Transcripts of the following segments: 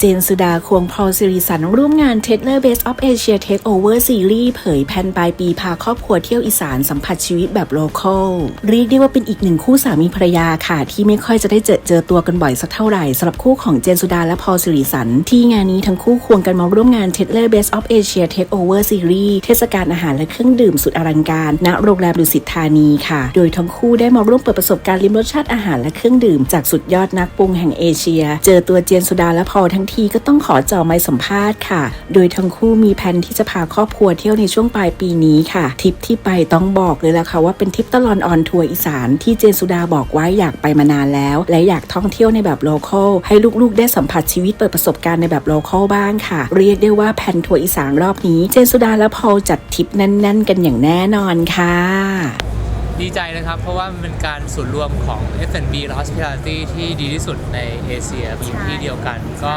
เจนสุดาควงพอลสิริสันร่วมงาน t e d l e r Best of Asia Takeover Series เผยแผนปลายปีพาครอบครัวเที่ยวอีสานสัมผัสชีวิตแบบโลคอลเรียกได้ว่าเป็นอีกหนึ่งคู่สามีภรรยาค่ะ ที่ไม่ค่อยจะได้เจอเจอตัวกันบ่อยสักเท่าไหร่สำหรับคู่ของเจนสุดาและพอลสิริสัน ที่งานนี้ทั้งคู่ควงกันมาร่วมงาน t e d l e r Best of Asia Takeover Series เทศกาลอาหารและเครื่องดื่มสุดอลังการ ณโรงแรมดุสิตธานีค่ะ โดยทั้งคู่ได้มาร่วมเปิดประสบการณ์ลิ้มรสชาติอาหารและเครื่องดื่มจากสุดยอดนักปรุงแห่งเอเชีย เจอตัวเจนสุดาและพอทั้งทีก็ต้องขอจ่อไม้สัมภาษณ์ค่ะ โดยทั้งคู่มีแผนที่จะพาครอบครัวเที่ยวในช่วงปลายปีนี้ค่ะทริปที่ไปต้องบอกเลยละค่ะว่าเป็นทริปตลอนออนทัวร์อีสานที่เจนสุดาบอกไว่าอยากไปมานานแล้ว และอยากท่องเที่ยวในแบบโลคอลให้ลูกๆ ได้สัมผัสชีวิตเปิดประสบการณ์ในแบบโลคอลบ้างค่ะ เรียกได้ว่าแผนทัวร์อีสานรอบนี้ เจนสุดาและพอลจัดทริปแน่น ๆ กันอย่างแน่นอนค่ะ ดีใจนะครับ เพราะว่ามันเป็นการส่วนรวมของ F&B และ Hospitality ที่ดีที่สุดในเอเชียอยู่ที่เดียวกัน ก็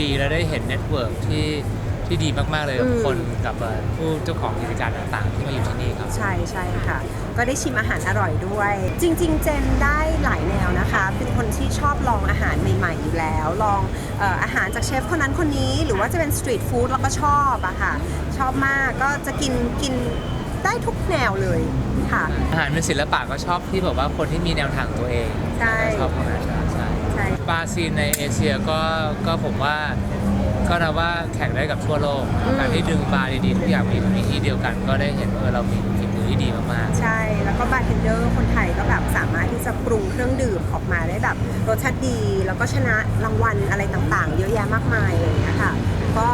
ดีและได้เห็นเน็ตเวิร์กที่ที่ดีมาก ๆ เลยกับอืมคนกับเอ่อผู้เจ้าของกิจการต่างๆ ที่มาอยู่ที่นี่ครับ ใช่ใช่ค่ะ ก็ได้ชิมอาหารอร่อยด้วย จริง ๆ เจนได้หลายแนวนะคะ เป็นคนที่ชอบลองอาหารใหม่ ๆ อยู่แล้ว ลองเอ่ออาหารจากเชฟคนนั้นคนนี้ หรือว่าจะเป็นสตรีทฟู้ดเราก็ชอบอะค่ะ ชอบมากก็จะกินกินได้ทุกแนวเลย ค่ะ อาหารเป็นศิลปะก็ชอบที่แบบว่าคนที่มีแนวทางตัวเองใช่ ชอบของอาหารใช่ใช่บราซิลในเอเชียก็ก็ผมว่าก็นับว่าแข่งได้กับทั่วโลกการที่ดึงบาร์ดีๆทุกอย่างมาอยู่ในที่เดียวกัน ก็ได้เห็นว่าเรามีฝีมือที่ดีมากๆ ใช่ แล้วก็บาร์เทนเดอร์คนไทยก็แบบสามารถที่จะปรุงเครื่องดื่มออกมาได้แบบรสชาติดี แล้วก็ชนะรางวัลอะไรต่างๆ เยอะแยะมากมายอะไรอย่างเงี้ยค่ะก็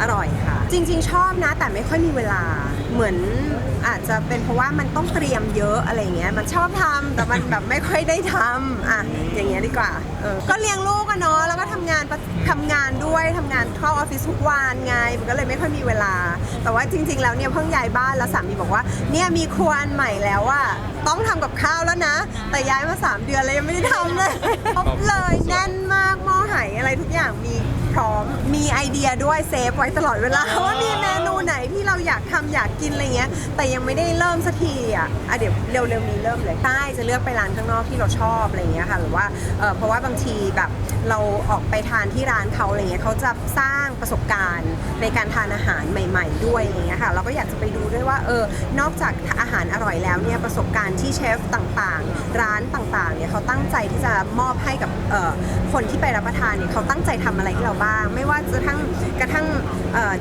อร่อยค่ะ จริง ๆ ชอบนะแต่ไม่ค่อยมีเวลา เหมือนอาจจะเป็นเพราะว่ามันต้องเตรียมเยอะอะไรอย่างเงี้ยมันชอบทำแต่มันแบบไม่ค่อยได้ทำอะอย่างเงี้ยดีกว่าเออก็เลี้ยงลูกอะเนาะแล้วก็ทำงานประทำงานด้วยทำงานเข้าออฟฟิศทุกวันไงมันก็เลยไม่ค่อยมีเวลา แต่ว่าจริง ๆ แล้วเนี่ยเพิ่งย้ายบ้านแล้วสามีบอกว่าเนี่ยมีครัวอันใหม่แล้วว่าต้องทำกับข้าวแล้วนะ แต่ย้ายมา 3 เดือนเลยยังไม่ได้ทำเลยครบเลยแน่นมากหม้อไหอะไรทุกอย่างมีพ ร้อม มีไอเดียด้วยเซฟไว้ตลอดเวลาว่ามีเมนูไหนที่เราอยากทำอยากกินอะไรเงี้ย แต่ยังไม่ได้เริ่มสักทีอะอะเดี๋ยวเร็วๆนี้เริ่มเลยใช่จะเลือกไปร้านข้างนอกที่เราชอบอะไรเงี้ยค่ะหรือว่าเออเพราะว่าบางทีแบบเราออกไปทานที่ร้านเขาอะไรเงี้ยเขาจะสร้างประสบการณ์ในการทานอาหารใหม่ ๆ ด้วยอะไรเงี้ยค่ะเราก็อยากจะไปดูด้วยว่าเออนอกจากอาหารอร่อยแล้วเนี่ยประสบการณ์ที่เชฟต่างๆ ร้านต่างๆเนี่ยเขาตั้งใจที่จะมอบให้กับ คนที่ไปรับประทานเนี่ยเขาตั้งใจทำอะไรให้เราบ้าง ไม่ว่าจะทั้งกระทั่ง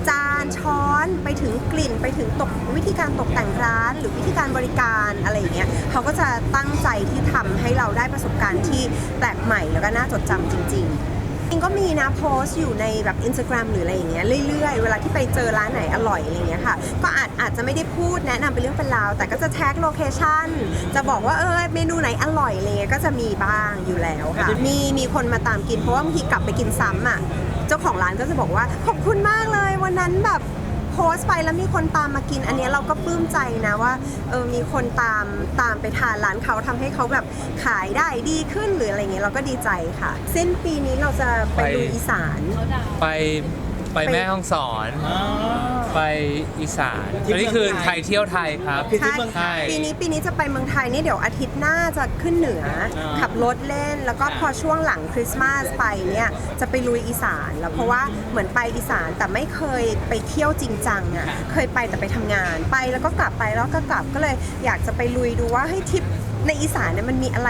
จานช้อนไปถึงกลิ่นไปถึงตกวิธีการตกแต่งร้าน หรือวิธีการบริการอะไรอย่างเงี้ยเขาก็จะตั้งใจที่ทำให้เราได้ประสบการณ์ที่แปลกใหม่แล้วก็น่าจดจำจริง ๆ จริงก็มีนะโพสต์อยู่ในแบบ Instagram หรืออะไรอย่างเงี้ยเรื่อยๆ เวลาที่ไปเจอร้านไหนอร่อยอะไรอย่างเงี้ยค่ะ ก็อาจอาจจะไม่ได้พูดแนะนำเป็นเรื่องเป็นราว แต่ก็จะแท็กโลเคชั่นจะบอกว่าเออเมนูไหนอร่อยอะไรเงี้ยก็จะมีบ้างอยู่แล้วค่ะมีมีคนมาตามกินเพราะว่าบางทีกลับไปกินซ้ำอะเจ้าของร้านก็จะบอกว่าขอบคุณมากเลยวันนั้นแบบ โพสต์ไปแล้วมีคนตามมากิน อันเนี้ยเราก็ปลื้มใจนะว่าเออมีคนตามตามไปทานร้านเขาทำให้เขาแบบขายได้ดีขึ้นหรืออะไรเงี้ยเราก็ดีใจค่ะ สิ้นปีนี้เราจะไปไปดูอีสาน ไปไปแม่ห้องสอน ไปอีสานอันนี้คือไทยเที่ยวไทยครับ ใช่ใช่ ปีนี้ปีนี้จะไปเมืองไทยนี่เดี๋ยวอาทิตย์หน้าจะขึ้นเหนืออขับรถเล่น แล้วก็พอช่วงหลังคริสต์มาสไปเนี่ยจะไปลุยอีสานแล้วเพราะว่าเหมือนไปอีสานแต่ไม่เคยไปเที่ยวจริงจังอะเคยไปแต่ไปทำงานไปแล้วก็กลับไปแล้วก็กลับก็เลยอยากจะไปลุยดูว่าให้ยทริปในอีสานเนี่ยมันมีอะไร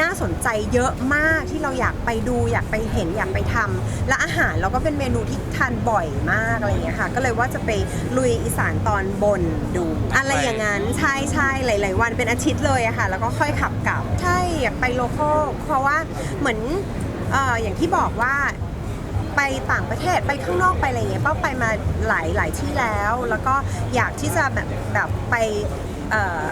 น่าสนใจเยอะมากที่เราอยากไปดูอยากไปเห็นอยากไปทำและอาหารเราก็เป็นเมนูที่ทานบ่อยมากอะไรอย่างเงี้ยค่ะ ก็เลยว่าจะไปลุยอีสานตอนบนดู อะไรอย่างนั้นใช่ใช่หลาย ๆ วันเป็นอาทิตย์เลยอะค่ะ แล้วก็ค่อยขับกลับใช่อยากไปโลโก้เพราะว่าเหมือนเอ่ออย่างที่บอกว่าไปต่างประเทศไปข้างนอกไปอะไรเงี้ยเป้าไปมาหลายหลายที่แล้ว แล้วก็อยากที่จะแบบแบบไปเอ่อ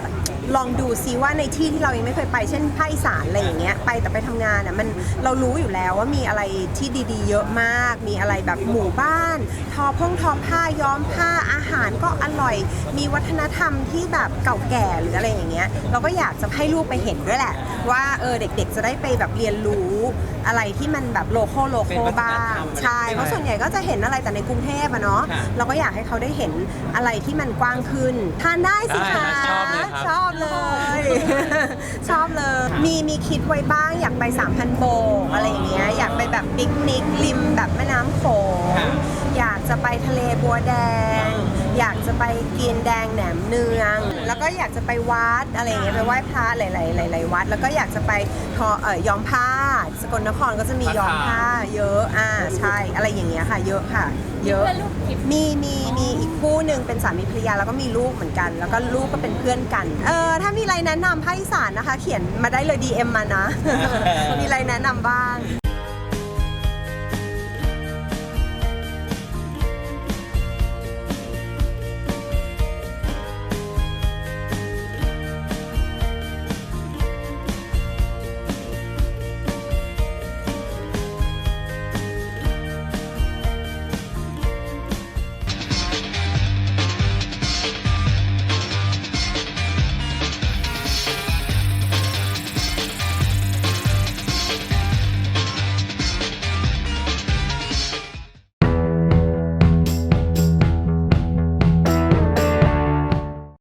ลองดูซิว่าในที่ที่เรายังไม่เคยไปเช่นภาคอีสานอะไรอย่างเงี้ยไปแต่ไปทำงานอะมันเรารู้อยู่แล้วว่ามีอะไรที่ดีๆ เยอะมาก มีอะไรแบบหมู่บ้าน ทอพงทอผ้าย้อมผ้าอาหารก็อร่อย มีวัฒนธรรมที่แบบเก่าแก่หรืออะไรอย่างเงี้ยเราก็อยากจะให้ลูกไปเห็นด้วยแหละ ว่าเออเด็กๆ จะได้ไปแบบเรียนรู้อะไรที่มันแบบโลโก้โลเป็นโก้วัฒนธรรมบ้างใช่เพราะส่วนใหญ่ก็จะเห็นอะไรแต่ในกรุงเทพอะเนาะเราก็อยากให้เขาได้เห็นอะไรที่มันกว้างขึ้นทานได้สิคะได้ชอบเลยครับ ชอบเลย ชอบเลย มีมีคิดไว้บ้างอยากไป 3,000 โบกอะไรอย่างเงี้ยอยากไปแบบปิกนิกริมแบบแม่น้ำโขงค่ะ อยากจะไปทะเลบัวแดง อยากจะไปกินแดงแหนมเนือง แล้วก็อยากจะไปวัดอะไรอย่างเงี้ยไปไหว้พระหลายๆหลายๆวัด แล้วก็อยากจะไปทอเอ่อยอมผ้าสกลนครก็จะมียอมผ้า เยอะอ่าใช่อะไรอย่างเงี้ยค่ะ เยอะค่ะ เยอะ มีมีมีอีกคู่หนึ่ งเป็นสามีภรรยาแล้วก็มีลูกเหมือนกัน แล้วก็ลูกก็เป็นเพื่อนกัน เออถ้ามีอะไรแนะนำภาคอีสานนะคะ เขียนมาได้เลย DM มานะ มีอะไรแนะนำบ้าง